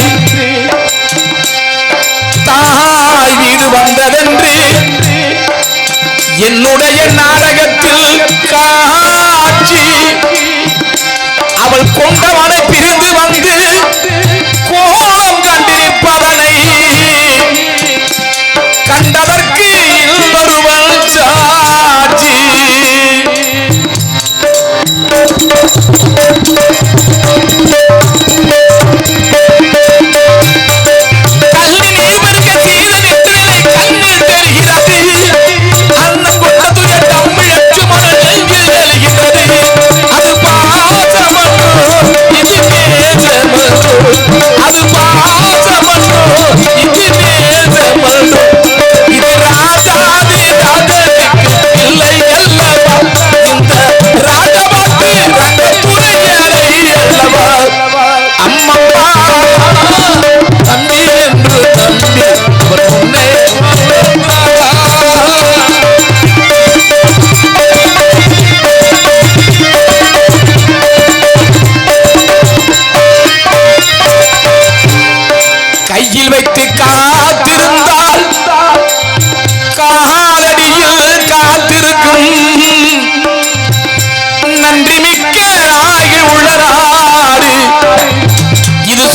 என்று தாய் வீடு வந்ததென்று என்னுடைய நான்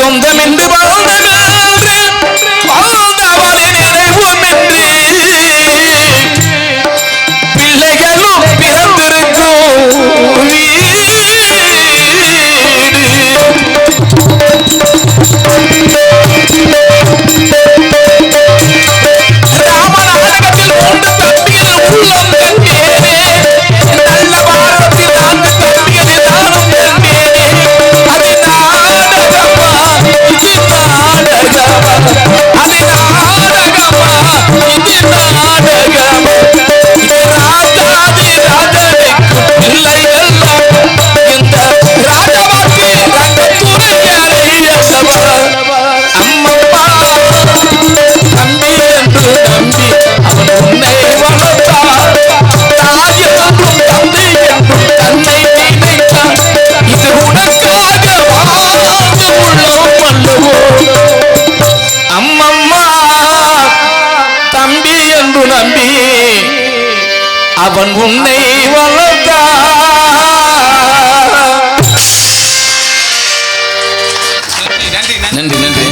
রমজান এন্ডে தம்பி. அவன் உன்னை வளர்த்தா நன்றி நன்றி நன்றி.